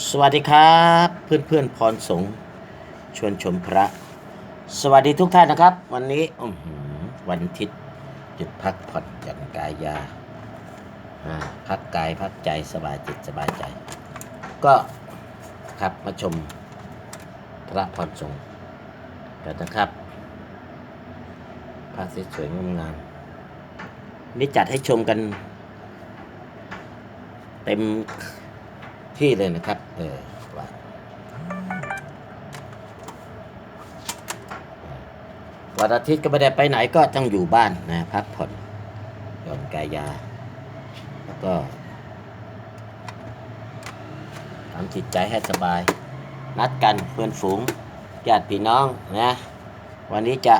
สวัสดีครับเพื่อนเพื่อนๆพรสงชวนชมพระ สวัสดีทุกท่านนะครับ วันนี้วันอาทิตย์หยุดพักผ่อนหย่อนกายยาพักกายพักใจสบายจิตสบายใจ ก็ครับมาชมพระพรสงกันนะครับพระสวยๆงามนี่จัดให้ชมกัน เต็ม ที่เลยนะครับ เออว่าวันอาทิตย์ก็ไม่ได้ไปไหนก็ต้องอยู่บ้านนะพักผ่อนหย่อนกายยา แล้วก็ทำจิตใจให้สบาย นัดกันเพื่อนฝูงญาติพี่น้องนะ วันนี้จะ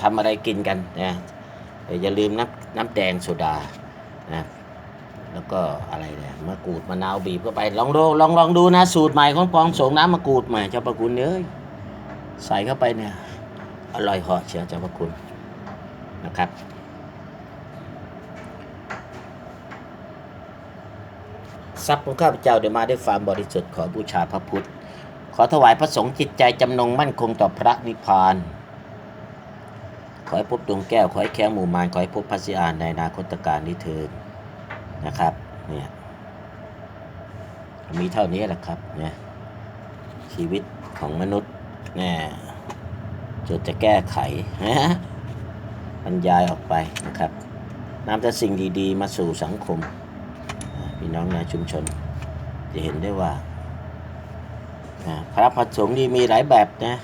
ทำอะไรกินกันนะอย่าลืมน้ำน้ำแดงโซดานะ แล้วก็อะไรเนี่ยมะกรูดมะนาวบีบเข้าไปลองดูลองลองดูนะสูตรใหม่ของปองสงน้ำมะกรูดใหม่เจ้าประคุณเอ้ยใส่เข้าไปเนี่ยอร่อยเหาะเชียวเจ้าประคุณนะครับ ทรัพย์ของข้าพเจ้าได้มาด้วยความบริสุทธิ์ขอบูชาพระพุทธ ขอถวายพระสงฆ์จิตใจจำนงมั่นคงต่อพระนิพพานขอให้พบดวงแก้ว ขอให้แค้วหมู่มารขอให้พบพระสิอานในอนาคตการนี้เถิด นะครับเนี่ยมีเท่านี้แหละครับเนี่ยชีวิตของมนุษย์เนี่ยจนจะแก้ไขนะบรรยายออกไปนะครับนำแต่สิ่งดีๆ มาสู่สังคมพี่น้องในชุมชน จะเห็นได้ว่าพระพัสงฆ์นี่มีหลายแบบนะ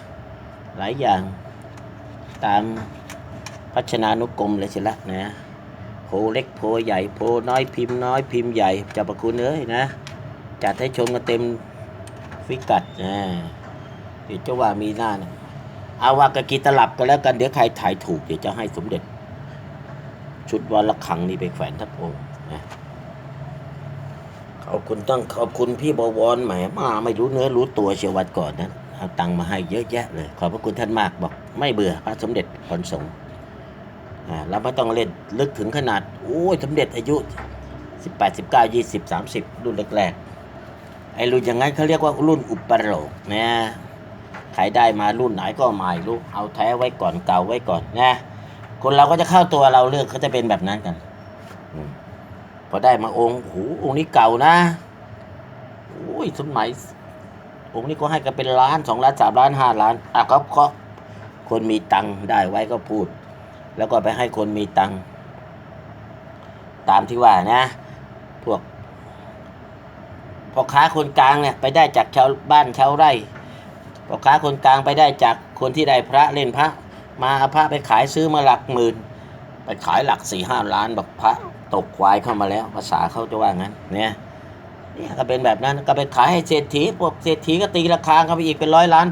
หลายอย่างตามพัชนานุกรมเลยสิละนะ โพเล็กโพใหญ่โพน้อยพิมพ์น้อยพิมพ์ใหญ่จ้าประคุณเอ้ยนะ จัดให้ชมกันเต็มฟิกัดนะเดี๋ยวเจ้าว่ามีหน้านะเอาว่ากะกีตลับกันแล้วกันเดี๋ยวใครถ่ายถูกเดี๋ยวจะให้สมเด็จ ชุดวันละขังนี่ไปแขวนทับองค์นะขอบคุณต้องขอบคุณพี่บวรแหมมาไม่รู้เนื้อรู้ตัวเชียววันก่อนนะเอาตังมาให้เยอะแยะเลย ขอบพระคุณท่านมากบอก ไม่เบื่อพระสมเด็จพรสงฆ์อ่า เราไม่ต้องเล่นลึกถึงขนาดโอ้ยสมเด็จอายุ 18 19 20 30 รุ่นแรกๆไอ้รุ่นอย่างนั้นเขาเรียกว่ารุ่นอุปโลกนะใครได้มารุ่นไหนก็ไม่รู้เอาแท้ไว้ก่อนเก่าไว้ก่อนนะคนเราก็จะเข้าตัวเราเลือกเขาจะเป็นแบบนั้นกันอพอได้มาองค์โอ้โหองค์นี้เก่านะโอ้ยสมัยองค์นี้ก็ให้กันเป็นล้านสองล้านสามล้านห้าล้านอะก็คนมีตังค์ได้ไว้ก็พูด แล้วก็ไปให้คนมีตังค์ตามที่ว่านะ พวกพ่อค้าคนกลางเนี่ยไปได้จากชาวบ้านชาวไร่พ่อค้าคนกลางไปได้จากคนที่ได้พระเล่นพระ มาเอาพระไปขายซื้อมาหลักหมื่น ไปขายหลักสี่ห้าล้านแบอกพระตกควายเข้ามาแล้ว ภาษาเขาจะว่างั้นเนี่ยเนี่ยก็เป็นแบบนั้นก็ไปขายให้เศรษฐีพวกเศรษฐีก็ตีราคาเข้าไปอีกเป็นร้อยล้าน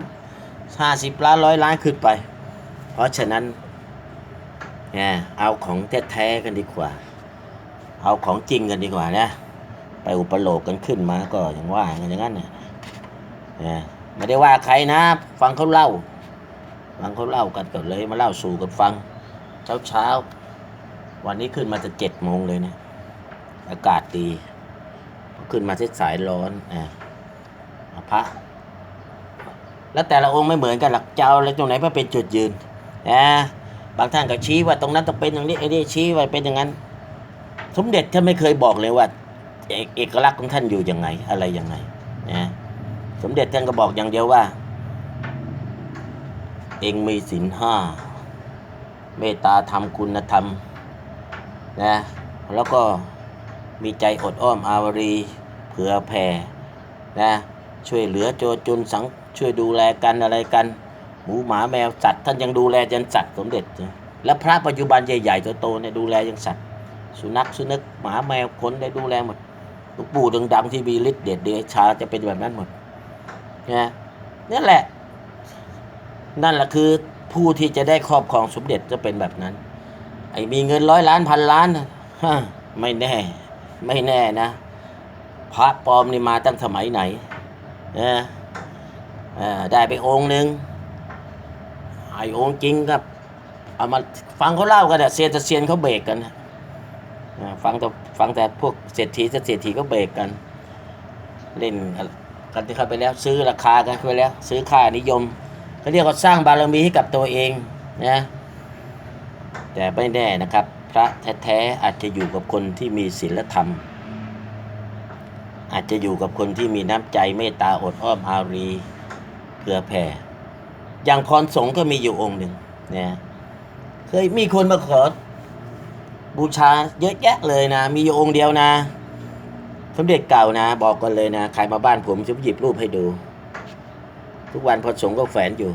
ห้าสิบล้านร้อยล้านขึ้นไป เพราะฉะนั้น นี่ยเอาของแท้ๆกันดีกว่า เอาของจริงกันดีกว่านะไปอุปโลกกันขึ้นมาก็อย่างว่ากันอย่างนั้นเนี่ยเนี่ยไม่ได้ว่าใครนะ ฟังเขาเล่า ฟังเขาเล่ากันก็เลยมาเล่าสู่กันฟัง เช้าเช้าวันนี้ขึ้นมาจะเจ็ดโมงเลยเนี่ยอากาศดีขึ้นมาที่สายร้อนอ่าพระแล้วแต่ละองค์ไม่เหมือนกันหลักเจ้าอะไรตรงไหนมาเป็นจุดยืนนะ บางท่านก็ชี้ว่าตรงนั้นต้องเป็นอย่างนี้ไอ้นี่ชี้ไว้เป็นอย่างนั้น สมเด็จท่านไม่เคยบอกเลยว่าเอกเอกลักษณ์ของท่านอยู่ยังไง อะไรยังไงนะสมเด็จท่านก็บอกอย่างเดียวว่า เองมีศีลห้าเมตตาธรรมคุณธรรมนะแล้วก็มีใจอดอ้อมอาวรีเผื่อแผ่นะช่วยเหลือโจจุนสังช่วยดูแลกันอะไรกัน หมูหมาแมวสัตว์ท่านยังดูแลยันสัตว์สมเด็จ และพระปัจจุบันใหญ่ๆโตๆเนี่ยดูแลยังสัตว์ สุนัขสุนัขหมาแมวคนได้ดูแลหมดหลูกปู่ดังๆที่มีฤทธิ์เดชเดชาจะเป็นแบบนั้นหมดนะนั่แหละ นั่นแหละคือผู้ที่จะได้ครอบครองสมเด็จจะเป็นแบบนั้น ไอ้มีเงินร้อยล้านพันล้านฮะไม่แน่ ไม่แน่นะ พระปลอมนี่มาตั้งสมัยไหนนะอ่าได้ไปองค์หนึ่ง อ้องจริงครับเอามาฟังเขาเล่ากันอะเซียนตะเซียนเขาเบรกกันนะฟังแต่ฟังแต่พวกเศรษฐีเศรษฐีก็เบรกกัน เล่นกันที่เข้าไปแล้ว ซื้อราคากันไปแล้ว ซื้อค่านิยมเขาเรียกว่าสร้างบารมีให้กับตัวเองนะแต่ไม่แน่นะครับ พระแท้ๆอาจจะอยู่กับคนที่มีศีลธรรม อาจจะอยู่กับคนที่มีน้ำใจเมตตาอดอ้อมอารีเผื่อแผ่ อย่างพรสงฆ์ก็มีอยู่องค์หนึ่งเนะเคยมีคนมาขอบูชาเยอะแยะเลยนะ มีอยู่องค์เดียวนะ สมเด็จเก่านะ บอกกันเลยนะใครมาบ้านผมจะหยิบรูปให้ดู ทุกวันพอสงฆ์ก็แฝนอยู่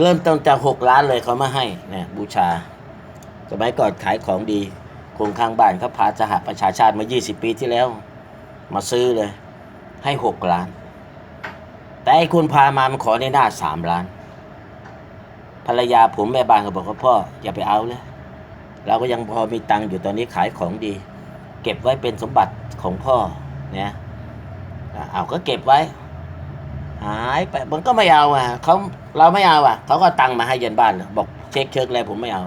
เริ่มต้นจากหกล้านเลยเขามาให้นะบูชาสมัยก่อนขายของดีคงข้างบ้านเขาพาสหประชาชาติมา 20 ปีที่แล้ว มาซื้อเลย ให้หกล้าน แต่ไอ้คุณพามามันขอในหน้าสามล้าน ภรรยาผมแม่บ้านก็บอกว่าพ่ออย่าไปเอาเลยเราก็ยังพอมีตังค์อยู่ตอนนี้ขายของดี เก็บไว้เป็นสมบัติของพ่อเนี่ยเอาก็เก็บไว้ หายไปมันก็ไม่เอาอะเขาเราไม่เอาอะเขาก็ตังค์มาให้เย็นบ้านบอกเช็คเชิคอะไรผมไม่เอา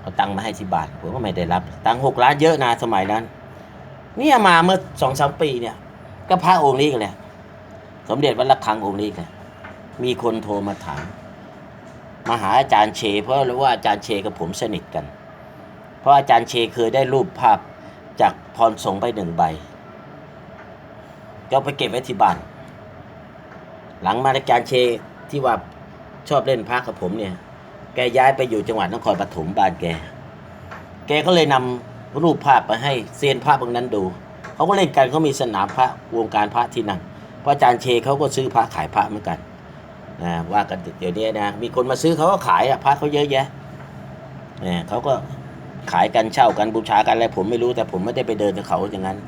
เอาตังค์มาให้ที่บ้านผมก็ไม่ได้รับ ตังค์หกล้านเยอะนะสมัยนั้นเนี่ยมาเมื่อสองสามปีเนี่ย ก็พระองค์นี้กันแหละสมเด็จวัดระฆังองค์นี้กันมีคนโทรมาถาม มาหาอาจารย์เช เพราะรู้ว่าอาจารย์เชกับผมสนิทกัน เพราะอาจารย์เชเคยได้รูปภาพจากพรสงไปหนึ่งใบก็ไปเก็บไว้ที่บ้าน หลังมาอาจารย์เชที่ว่าชอบเล่นพระกับผมเนี่ย แกย้ายไปอยู่จังหวัดนครปฐมบ้านแก แกก็เลยนำรูปภาพไปให้เซียนพระพวกนั้นดู เขาก็เล่นกันเขามีสนามพระวงการพระที่นั่น เพราะอาจารย์เชเขาก็ซื้อพระขายพระเหมือนกัน นะว่ากันเดี๋ยวนี้นะ มีคนมาซื้อเขาก็ขายอะพระเขาเยอะแยะเนี่ยเขาก็ขายกันเช่ากันบูชากันอะไรผมไม่รู้แต่ผมไม่ได้ไปเดินกับเขาอย่างนั้น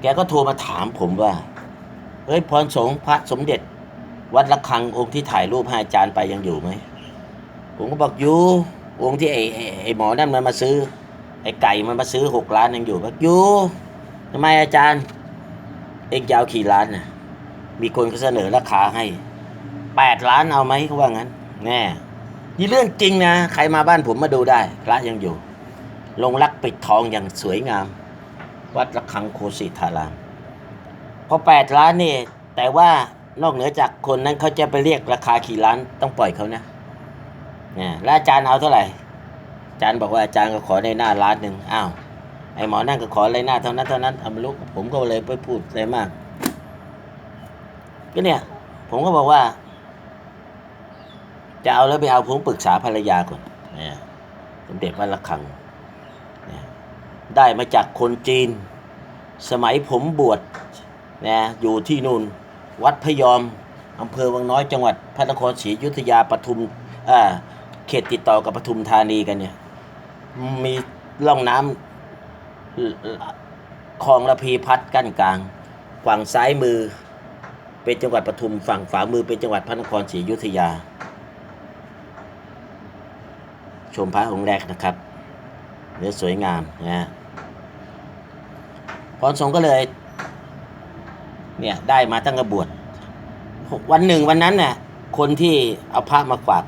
แกก็โทรมาถามผมว่าเฮ้ยพรสงฆ์พระสมเด็จ วัดระฆังองค์ที่ถ่ายรูปให้อาจารย์ไปยังอยู่ไหมผมก็บอกอยู่องค์ที่ไอ้ไอ้ไอ้หมอนั่นมันมาซื้อ ไอ้ไก่มันมาซื้อหกล้านยังอยู่บอกอยู่ทำไมอาจารย์ เอกยาวขี่ล้านน่ะมีคนเขาเสนอราคาให้ แปดล้านเอาไหมเขาว่างั้น แน่นี่เรื่องจริงนะ ใครมาบ้านผมมาดูได้ พระยังอยู่ ลงรักปิดทองอย่างสวยงาม วัดระฆังโคสิทารามพอแปดล้านนี่ แต่ว่านอกเหนือจากคนนั้นเขาจะไปเรียกราคากี่ล้านต้องปล่อยเขานะเนี่ยแล้วอาจารย์เอาเท่าไหร่อาจารย์บอกว่าอาจารย์ก็ขอในหน้าล้านหนึ่งอ้าวไอ้หมอนั่นก็ขอในหน้าเท่านั้นเท่านั้นเอาไม่รู้ผมก็เลยไปพูดอะไรมาก ก็เนี่ย ผมก็บอกว่า จะเอาแล้วไปเอาผมปรึกษาภรรยาก่อนนี่สมเด็จวัดระฆังนี่ยได้มาจากคนจีน สมัยผมบวชนะอยู่ที่นู่นวัดพยอมอำเภอวังน้อยจังหวัดพระนครศรีอยุธยาปทุมอ่าเขตติดต่อกับปทุมธานีกันเนี่ยมีร่องน้ำคลองระพีพัดกั้นกลางฝั่งซ้ายมือเป็นจังหวัดปทุมฝั่งขวามือเป็นจังหวัดพระนครศรีอยุธยา ชมพระองค์แรกนะครับเนื้อสวยงามนะฮะพรสงก็เลยเนี่ยได้มาตั้งกระบวชวันหนึ่งวันนั้นเนี่ยคนที่เอาพระมาฝาก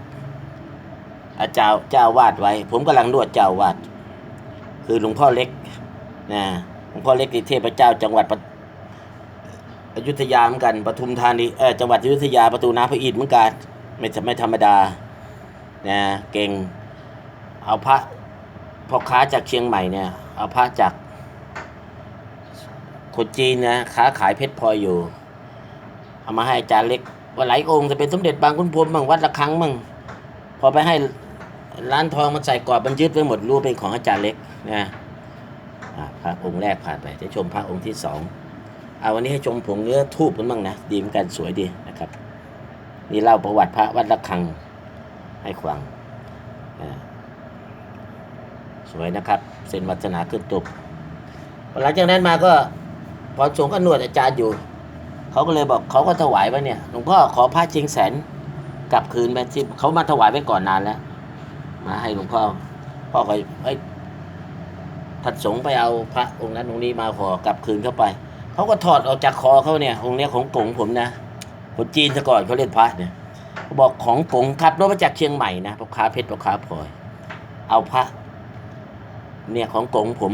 อาจารย์เจ้าวาดไว้ ผมกำลังนวดเจ้าวาด คือหลวงพ่อเล็กนะหลวงพ่อเล็กที่เทพเจ้าจังหวัดอยุธยาเหมือนกันปทุมธานีเออจังหวัดอยุธยาประตูน้ำพระอินทร์เหมือนกันไม่ไม่ธรรมดานะเก่ง เอาพระพ่อค้าจากเชียงใหม่เนี่ย เอาพระจากคนจีนนะค้าขายเพชรพลอยอยู่ เอามาให้อาจารย์เล็กว่าหลายองค์จะเป็นสมเด็จบางขุนพรมบางวัดละครั้งมั่งพอไปให้ร้านทองมันใส่กรอบมันยึดไว้หมดรู้เป็นของอาจารย์เล็กนะพระองค์แรกผ่านไปจะชมพระองค์ที่สองเอาวันนี้ให้ชมผงเนื้อทูบกันบ้างนะดีเหมือนกันสวยดีนะครับ นี่เล่าประวัติพระวัดระฆังให้ฟังอ่า สวยนะครับ เส้นวัฒนาขึ้นตุบหลังจากนั้นมาก็พอสงก็นวดอาจารย์อยู่ เขาก็เลยบอกเขาก็ถวายไว้เนี่ยหลวงพ่อขอพระจริงแสนกลับคืนไปที่เขามาถวายไว้ก่อนนานแล้ว มาให้หลวงพ่อพ่อก็เอ้ยทัดสงไปเอาพระองค์นั้นองค์นี้มาขอกลับคืนเข้าไปเขาก็ถอดออกจากคอเขาเนี่ยองค์เนี้ยของกงผมนะคนจีนซะก่อนเขาเล่นพระเนี่ยเขาบอกของกงขับรถมาจากเชียงใหม่นะพ่อค้าเพชรพ่อค้าพลอย เอาพระ เนี่ยของกงผม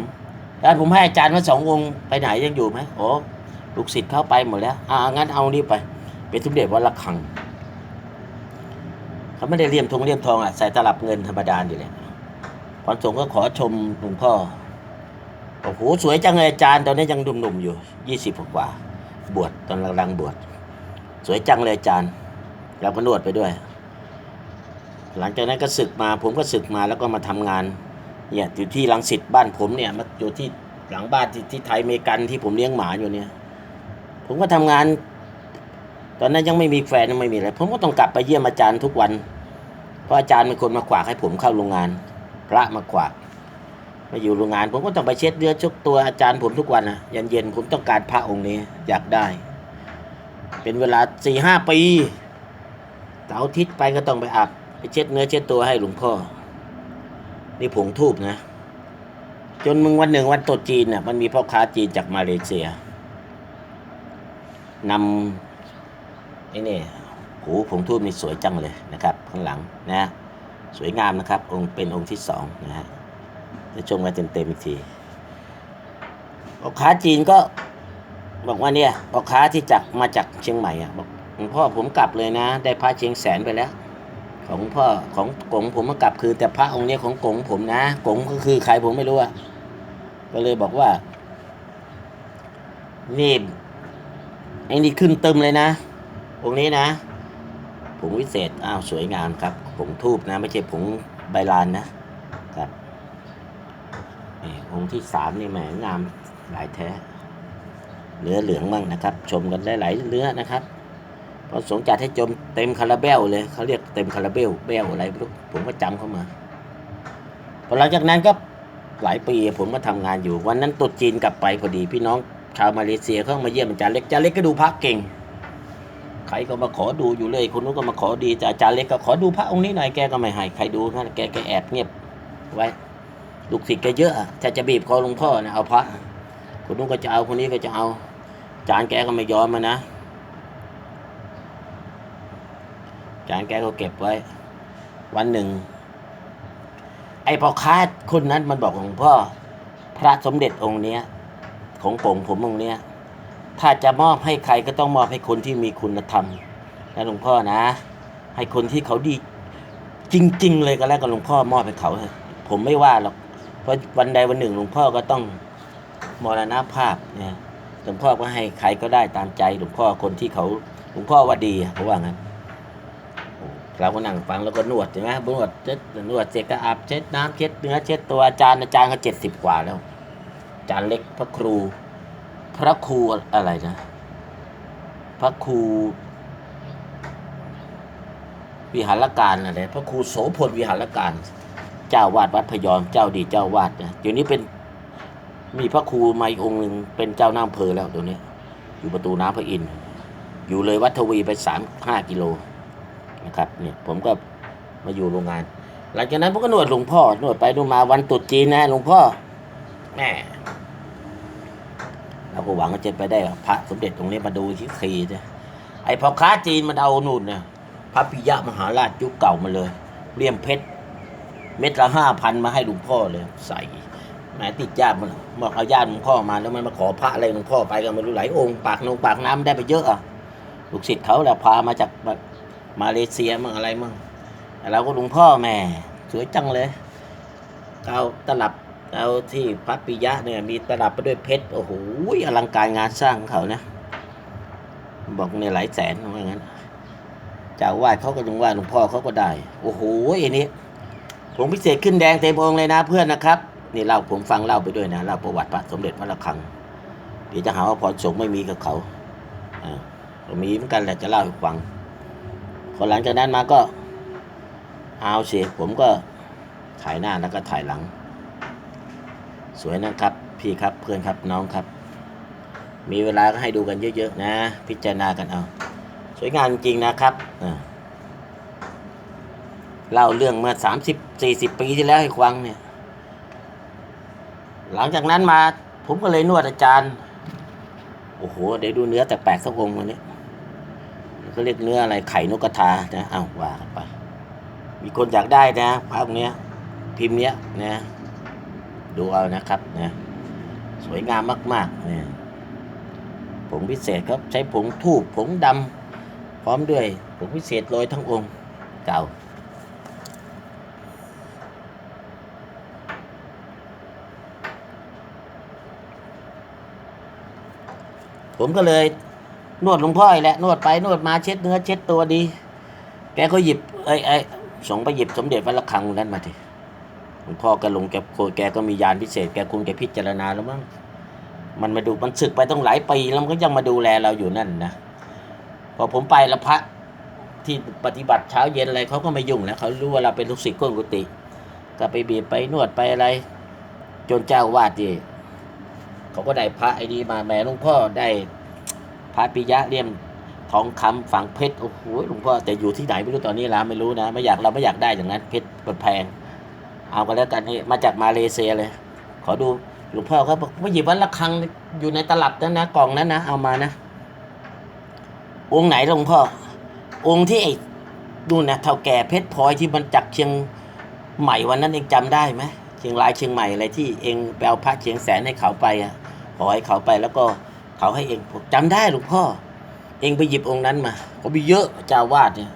แล้วผมให้อาจารย์มาสององค์ไปไหนยังอยู่ไหมโอ้ลูกศิษย์เข้าไปหมดแล้ว อ่างั้นเอานี่ไป เป็นสมเด็จวัดระฆัง เขาไม่ได้เลี่ยมทองเลี่ยมทองอะใส่ตลับเงินธรรมดาอยู่เลยพรสงฆ์ก็ขอชมหลวงพ่อโอ้โหสวยจังเลยอาจารย์ตอนนี้ยังหนุ่มๆอยู่ยี่สิบกว่า บวชตอนกำลังบวชสวยจังเลยอาจารย์แล้วก็นวดไปด้วย หลังจากนั้นก็ศึกมา ผมก็ศึกมาแล้วก็มาทำงาน เนี่ยอยู่ที่ลังสิตบ้านผมเนี่ยมาอยู่ที่หลังบ้านที่ที่ไทยเมกันที่ผมเลี้ยงหมาอยู่เนี่ย ผมก็ทำงาน ตอนนั้นยังไม่มีแฟนยังไม่มีอะไรผมก็ต้องกลับไปเยี่ยมอาจารย์ทุกวัน เพราะอาจารย์เป็นคนมาขวากให้ผมเข้าโรงงาน พระมาขวากมาอยู่โรงงาน ผมก็ต้องไปเช็ดเนื้อชกตัวอาจารย์ผมทุกวันนะยันเย็นๆผมต้องการพระองค์นี้อยากได้ เป็นเวลาสี่ห้าปีเสาร์อาทิตย์ไปก็ต้องไปอาบไปเช็ดเนื้อเช็ดตัวให้หลวงพ่อ นี่ผงทูบนะ จนมึงวันหนึ่งวันตรุษจีนน่ะมันมีพ่อค้าจีนจากมาเลเซียนำไอ้นี่โหผงทูบนี่สวยจังเลยนะครับ ข้างหลังนะสวยงามนะครับ องค์เป็นองค์ที่สองนะฮะจะชมกันเต็มๆอีกทีพ่อค้าจีนก็บอกว่าเนี่ยพ่อค้าที่จากมาจากเชียงใหม่อะบอกพ่อผมกลับเลยนะ ได้พระเชียงแสนไปแล้ว ของพ่อของกงผมมากลับคือ แต่พระองค์เนี้ยของกงผมนะกงก็คือใครผมไม่รู้อะก็เลยบอกว่านี่ไอ้นี่ขึ้นเติมเลยนะองค์นี้นะผงวิเศษอ้าวสวยงามครับผงทูบนะ ไม่ใช่ผงใบลานนะครับนี่องค์ที่สามนี่แหมงามหลายแท้เนื้อเหลืองบ้างนะครับ ชมกันได้หลายเนื้อนะครับ พอสงฆ์จัดให้จมเต็มคาราเบลเลยเขาเรียกเต็มคาราเบลเบลอะไรไม่รู้ผมก็จำเข้ามาพอหลังจากนั้นก็หลายปีผมก็ทำงานอยู่ วันนั้นตรุษจีนกลับไปพอดีพี่น้องชาวมาเลเซียเขามาเยี่ยมอาจารย์เล็กอาจารย์เล็กก็ดูพระเก่งใครก็มาขอดูอยู่เลยคนนู้นก็มาขอดีแต่อาจารย์เล็กก็ขอดูพระองค์นี้หน่อยแกก็ไม่ให้ใครดูนะแกแกแอบเงียบไว้ลูกศิษย์แกเยอะอะถ้าจะบีบคอหลวงพ่อนะเอาพระคนนู้นก็จะเอาคนนี้ก็จะเอาอาจารย์แกก็ไม่ยอมมานะ อา จารย์แกก็เก็บไว้ วันหนึ่ง ไอ้พ่อค้าคนนั้นมันบอกหลวงพ่อ พระสมเด็จองค์เนี้ย ของผมผมองค์เนี้ย ถ้าจะมอบให้ใครก็ต้องมอบให้คนที่มีคุณธรรมนะหลวงพ่อนะ ให้คนที่เขาดีจริง ๆ เลยก็แล้วกันหลวงพ่อมอบให้เขาเถอะผมไม่ว่าหรอกเพราะวันใดวันหนึ่งหลวงพ่อก็ต้องมรณภาพเนี่ยหลวงพ่อก็ให้ใครก็ได้ตามใจหลวงพ่อคนที่เขาหลวงพ่อว่าดีเขาว่างั้น เราก็นั่งฟังแล้วก็นวดใช่ไหมนวดเช็ดนวดเสร็จก็อาบเช็ดน้ำเช็ดเนื้อเช็ดตัวอาจารย์อาจารย์เขาเจ็ดสิบกว่าแล้วอาจารย์เล็กพระครู พระครูอะไรนะ พระครูวิหารการอะไรพระครูโสพลวิหารการ เจ้าวาดวัดพยอมเจ้าดีเจ้าวาดนะเดี๋ยวนี้เป็นมีพระครูมาอีกองค์หนึ่งเป็นเจ้าหน้าอำเภอแล้วเดี๋ยวนี้ อยู่ประตูน้ำพระอินทร์อยู่เลยวัดทวีไปสามห้ากิโล นะครับเนี่ยผมก็มาอยู่โรงงาน หลังจากนั้นผมก็นวดหลวงพ่อนวดไปนวดมาวันตรุษจีนนะหลวงพ่อแม่เราก็หวังว่าจะไปได้พระสมเด็จตรงนี้มาดูที่คีนะไอ้พ่อค้าจีนมันเอานู่นเนี่ยพระปิยะมหาราชยุคเก่ามาเลยเลี่ยมเพชรเม็ดละห้าพันมาให้หลวงพ่อเลยใส่แหมติดญาติมันบอกเอาญาติหลวงพ่อมาแล้วมันมาขอพระอะไรหลวงพ่อไปก็ไม่รู้หลายองค์ปากนงปากน้ำได้ไปเยอะอะลูกศิษย์เขาแหละพามาจาก มาเลเซียมั่งอะไรมั่งแต่เราก็หลวงพ่อแม่ สวยจังเลยเอาตลับเอาที่พระปิยะเนี่ยมีตลับไปด้วยเพชรโอ้โหอลังการงานสร้างเขานะ บอกเนี่ยหลายแสนว่างั้นจ้าอาวาดเขาก็ยังว่าหลวงพ่อเขาก็ได้ โอ้โหไอ้นี้ผมพิเศษขึ้นแดงเต็มองเลยนะเพื่อนนะครับนี่เล่าผมฟังเล่าไปด้วยนะเล่าประวัติพระสมเด็จวัดระฆังเดี๋ยวจะหาว่าพรสงไม่มีกับเขาอ่ามีเหมือนกันแหละจะเล่าให้ฟัง พอหลังจากนั้นมาก็เอาสิผมก็ถ่ายหน้าแล้วก็ถ่ายหลัง สวยนะครับ พี่ครับเพื่อนครับน้องครับ มีเวลาก็ให้ดูกันเยอะๆนะ พิจารณากันเอาสวยงามจริงนะครับเล่าเรื่องเมื่อสามสิบสี่สิบปีที่แล้วให้ฟังเนี่ย หลังจากนั้นมาผมก็เลยนวดอาจารย์ โอ้โห เดี๋ยวดูเนื้อแต่แปลกสักองค์วันนี้ เขาเรียกเนื้ออะไรไข่นกกระทานะเอาว่าไป มีคนอยากได้นะภาพเนี้ย พิมพ์เนี้ยนะดูเอานะครับนะสวยงามมากๆเนี่ยผงพิเศษครับใช้ผงทูบผงดำพร้อมด้วยผงพิเศษโรยทั้งองค์เก่าผมก็เลย นวดหลวงพ่ออีกแหละนวดไปนวดมาเช็ดเนื้อเช็ดตัวดี แกก็หยิบไอ้ไอ้สงไปหยิบสมเด็จวัดระฆังนั้นมาทีหลวงพ่อแกลงแกโคแกก็มียานพิเศษแกคงแกพิจารณาแล้วมั้งมันมาดูมันศึกไปต้องหลายปีแล้วมันก็ยังมาดูแลเราอยู่นั่นนะพอผมไปล้วพระที่ปฏิบัติเช้าเย็นอะไรเขาก็ไม่ยุ่งแล้วเขารู้ว่าเราเป็นลูกศิษย์ก้นกุฏิก็ไปบีบไปนวดไปอะไร จนเจ้าวาดดีเขาก็ได้พระไอ้ดีมาแม่หลวงพ่อได้ พระปิยะเลี่ยมทองคำฝังเพชรโอ้โหหลวงพ่อแต่อยู่ที่ไหนไม่รู้ตอนนี้ล้วไม่รู้นะ ไม่อยากเราไม่อยากได้อย่างนั้นเพชรมันแพง เอากันแล้วกันนี่มาจากมาเลเซียเลย ขอดูหลวงพ่อเขาบอกว่หยิบวันละครังอยู่ในตลับนั้นนะกล่องนั้นนะเอามานะ องค์ไหนหลวงพ่อ องค์ที่ไอ้ดูนนะเท่าแก่เพชรพลอยที่มันจากเชียงใหม่วันนั้นเองจำได้ไหมเชียงรายเชียงใหม่อะไรที่เองไปเอาพระเชียงแสนให้เขาไปอะขอให้เขาไปแล้วก็ เขาให้เองผมจำได้หลวงพ่อ เองไปหยิบองค์นั้นมาก็มีเยอะเจ้าวาดเนี่ย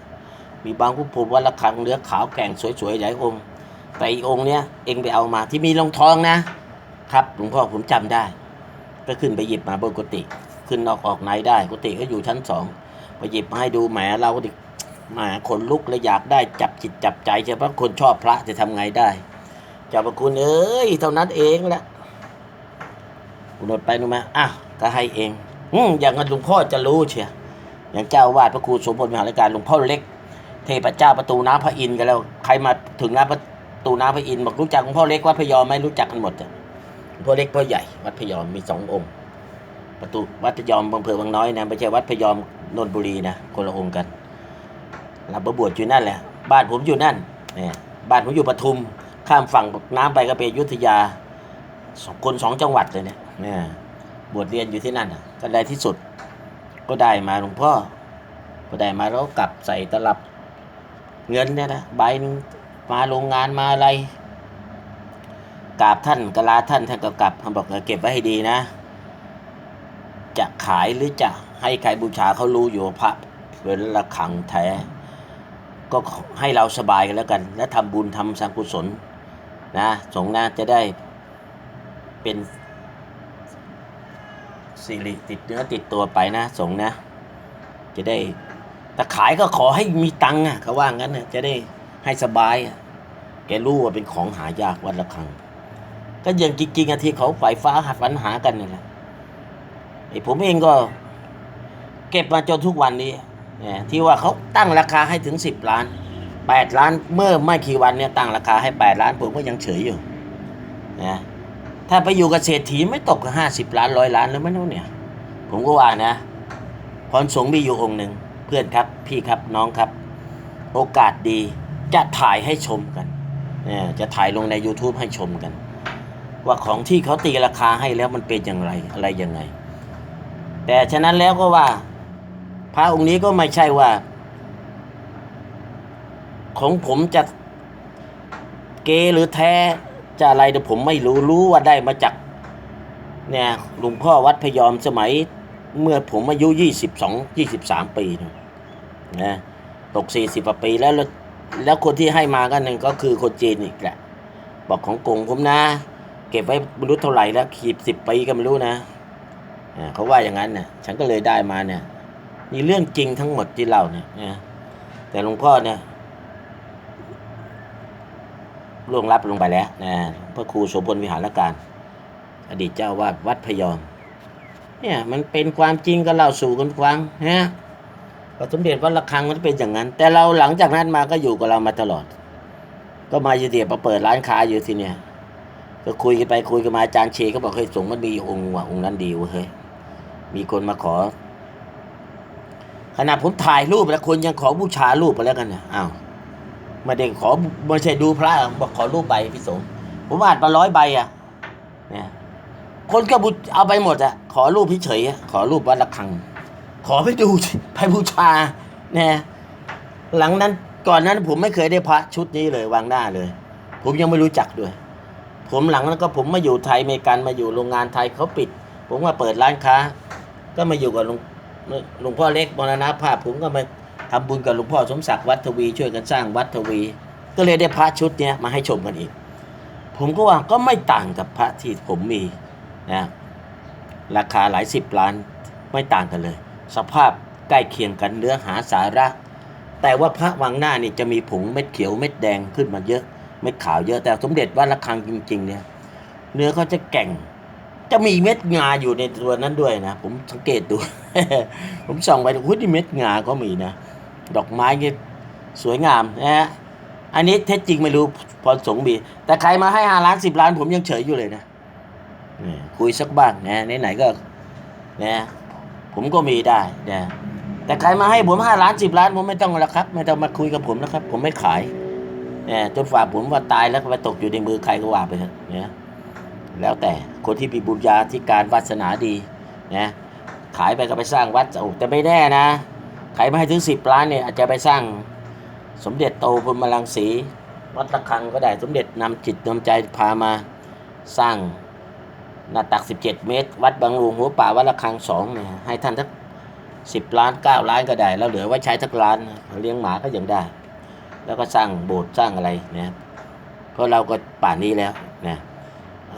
มีบางผู้ผูวัดละครังเนื้อขาวแก่งสวยๆหลายองค์ แต่อีกองค์เนี้ยเองไปเอามาที่มีรองทองนะ ครับหลวงพ่อผมจำได้ ก็ขึ้นไปหยิบมาบนกุฏิขึ้นนอกออกในได้กุฏิก็อยู่ชั้นสองไปหยิบมาให้ดูแหมเราก็ดิแหมขนลุกเลยอยากได้จับจิตจับใจใช่ปะคนชอบพระจะทำไงได้เจ้าพระคุณเอ้ยเท่านั้นเองแหละอุนดไปนู่นมาอ้าว ก็ให้เอง อืมอย่างนั้นหลวงพ่อจะรู้เชียอย่างเจ้าวาดพระครูสมพลมหาธิการหลวงพ่อเล็ก เทพเจ้าประตูน้ำพระอินทร์กันแล้ว ใครมาถึงน้ำประตูน้ำพระอินทร์บอกรู้จักหลวงพ่อเล็กวัดพยอมไหมรู้จักกันหมดอะหลวงพ่อเล็กพ่อใหญ่วัดพยอมมีสององค์ ประตูวัดพยอมบางเพอบางน้อยนะไม่ใช่วัดพยอมนนทบุรีนะคนละองค์กันเราประบวชอยู่นั่นแหละ บ้านผมอยู่นั่นเนี่ยบ้านผมอยู่ปทุมข้ามฝั่งน้ำไปก็เป็นยุทธยาคนสองจังหวัดเลยเนี่ยเนี่ย บวชเรียนอยู่ที่นั่นน่ะก็ได้ที่สุด ก็ได้มาหลวงพ่อ ก็ได้มาแล้วกลับใส่ตลับเงินเนี่ยนะใบมาโรงงานมาอะไรกราบท่านกลาท่านท่านก็กลับท่านบอกเก็บไว้ให้ดีนะ จะขายหรือจะให้ใครบูชาเขารู้อยู่พระเป็นระฆังแท้ ก็ให้เราสบายกันแล้วกัน และทำบุญทำสังกุศลนะสงฆ์นะจะได้เป็น สิริติดเนื้อติดตัวไปนะสงนะ จะได้แต่ขายก็ขอให้มีตังค์อะเขาว่างั้นนะจะได้ให้สบายอะแกรู้ว่าเป็นของหายากวันละครั้งก็ยังจริงๆอะที่เขาฝ่ายฟ้าหัดฝันหากันนี่แหละไอ้ผมเองก็ เก็บมาจนทุกวันนี้เนี่ยที่ว่าเขาตั้งราคาให้ถึงสิบล้านแปดล้านเมื่อไม่กี่วันเนี่ยตั้งราคาให้แปดล้านผมก็ยังเฉยอยู่นะ ถ้าไปอยู่กับเศรษฐีไม่ตกห้าสิบล้านร้อยล้านแล้วไม่รู้เนี่ย ผมก็ว่านะพรสงฆ์มีอยู่องค์หนึ่งเพื่อนครับพี่ครับน้องครับ โอกาสดีจะถ่ายให้ชมกันเนี่ยจะถ่ายลงใน YouTube ให้ชมกัน ว่าของที่เขาตีราคาให้แล้วมันเป็นอย่างไรอะไรยังไง แต่ฉะนั้นแล้วก็ว่า พระองค์นี้ก็ไม่ใช่ว่า ของผมจะเกหรือแท้ จะอะไรแต่ผมไม่รู้รู้ว่าได้มาจากเนี่ยหลวงพ่อวัดพยอมสมัยเมื่อผมอายุยี่สิบสองยี่สิบสามปีนะตกสี่สิบปีแล้วแล้วคนที่ให้มาก็หนึ่งก็คือคนจีนอีกแหละ บอกของกงผมนะ เก็บไว้ไม่รู้เท่าไหร่แล้วขีดสิบปีก็ไม่รู้นะเขาว่าอย่างนั้นนะฉันก็เลยได้มาเนี่ยนี่เรื่องจริงทั้งหมดที่เล่าเนี่ยแต่หลวงพ่อเนี่ย ล่วงลับลงไปแล้วนะพระครูโสพลวิหารการ อดีตเจ้าวาดวัดพยอม เนี่ยมันเป็นความจริงก็เล่าสู่กันฟังนะพระสมเด็จวัดระฆังมันเป็นอย่างนั้น แต่เราหลังจากนั้นมาก็อยู่กับเรามาตลอด ก็มาอยู่เดียบมาเปิดร้านค้าอยู่ที่เนี่ย ก็คุยกันไปคุยกันมาอาจารย์เชก็บอกเฮ้ยสงฆ์มันมีองค์ว่ะองค์นั้นดีเว้ยเฮ้ยมีคนมาขอขณะผมถ่ายรูปแล้วคนยังขอบูชารูปไปแล้วกันเนี่ยอ้าว ไม่ได้ขอไม่ใช่ดูพระบอกขอรูปใบพี่สงผมอ่านมาร้อยใบอะ เนี่ยคนก็บูเอาไปหมดอะ ขอรูปเฉยๆอะขอรูปวัดระฆัง ขอไปดูไปบูชาเนี่ยหลังนั้นก่อนนั้นผมไม่เคยได้พระชุดนี้เลยวางหน้าเลย ผมยังไม่รู้จักด้วย ผมหลังนั้นก็ผมมาอยู่ไทยอเมริกันมาอยู่โรงงานไทยเขาปิด ผมมาเปิดร้านค้า ก็มาอยู่กับหลวงหลวงพ่อเล็กมรณภาพ ผมก็มา ทำบุญกับหลวงพ่อสมศักดิ์วัดทวี ช่วยกันสร้างวัดทวี ก็เลยได้พระชุดเนี้ยมาให้ชมกันอีก ผมก็ว่าก็ไม่ต่างกับพระที่ผมมีนะราคาหลายสิบล้านไม่ต่างกันเลย สภาพใกล้เคียงกันเนื้อหาสาระ แต่ว่าพระวังหน้านี่จะมีผงเม็ดเขียวเม็ดแดงขึ้นมาเยอะเม็ดขาวเยอะแต่สมเด็จวัดระฆังจริง ๆ เนี่ย เนื้อเขาจะแก่งจะมีเม็ดงาอยู่ในตัวนั้นด้วยนะ ผมสังเกตดู ผมส่องไปดูหุ้ยเม็ดงาก็มีนะ ดอกไม้นี่สวยงามนะฮะอันนี้เท็จจริงไม่รู้พรสงฆ์มีแต่ใครมาให้ห้าล้านสิบล้านผมยังเฉยอยู่เลยนะนี่คุยสักบ้างนะไหนๆก็นะผมก็มีได้นะแต่ใครมาให้ผมห้าล้านสิบล้านผมไม่ต้องแล้วครับ ไม่ต้องมาคุยกับผมนะครับ ผมไม่ขายนะจนฝ่าผมว่าตายแล้วก็ไปตกอยู่ในมือใครก็ว่าไปเถอะนะแล้วแต่คนที่มีบุญญาธิการวาสนาดีนะขายไปก็ไปสร้างวัดโอ้แต่ไม่แน่นะ ใครมาให้ถึงสิบล้านเนี่ยอาจจะไปสร้างสมเด็จโตพรหมรังสีวัดระฆังก็ได้สมเด็จนำจิตนำใจพามาสร้างหน้าตัก 17 เมตร วัดบางหลวงหัวป่าวัดระฆังสองเนี่ยให้ท่านทักสิบล้านเก้าล้านก็ได้ แล้วเหลือไว้ใช้ทักล้านเลี้ยงหมาก็ยังได้ แล้วก็สร้างโบสถ์สร้างอะไรเนะเพราะเราก็ป่านนี้แล้วนะ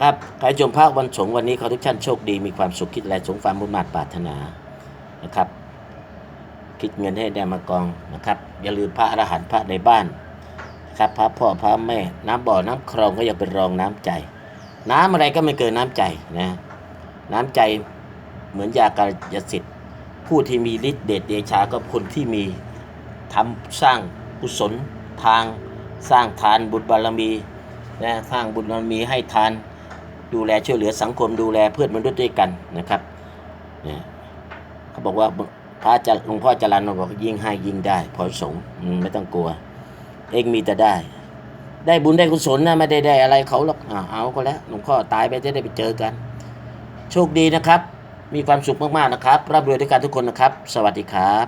ครับใครชมภาควันสงฆ์วันนี้ขอทุกท่านโชคดีมีความสุขคิดและสงความมุ่งมั่นปรารถนานะครับ คิดเงินให้ได้มากองนะครับ อย่าลืมพระอรหันต์พระในบ้านครับพระพ่อพระแม่น้ำบ่อน้ำคลองก็ยังเป็นรองน้ำใจ น้ำอะไรก็ไม่เกินน้ำใจนะน้ำใจเหมือนยากายสิทธิ์ผู้ที่มีฤทธิ์เดชเดชาก็คนที่มีทำสร้างกุศลทางสร้างทานบุญบารมีนะสร้างบุญบารมีให้ทานดูแลช่วยเหลือสังคมดูแลเพื่อนมนุษย์ด้วยกันนะครับเนี่ยเขาบอกว่า พระจะหลวงพ่อจรันบอกยิ่งให้ยิ่งได้พอสงอมไม่ต้องกลัว เองมีแต่ได้ ได้บุญได้กุศลนะไม่ได้ได้อะไรเขาหรอกอ่าเอาก็แล้วหลวงพ่อตายไปจะได้ไปเจอกัน โชคดีนะครับ มีความสุขมากๆนะครับรับรวยด้วยกันทุกคนนะครับ สวัสดีครับ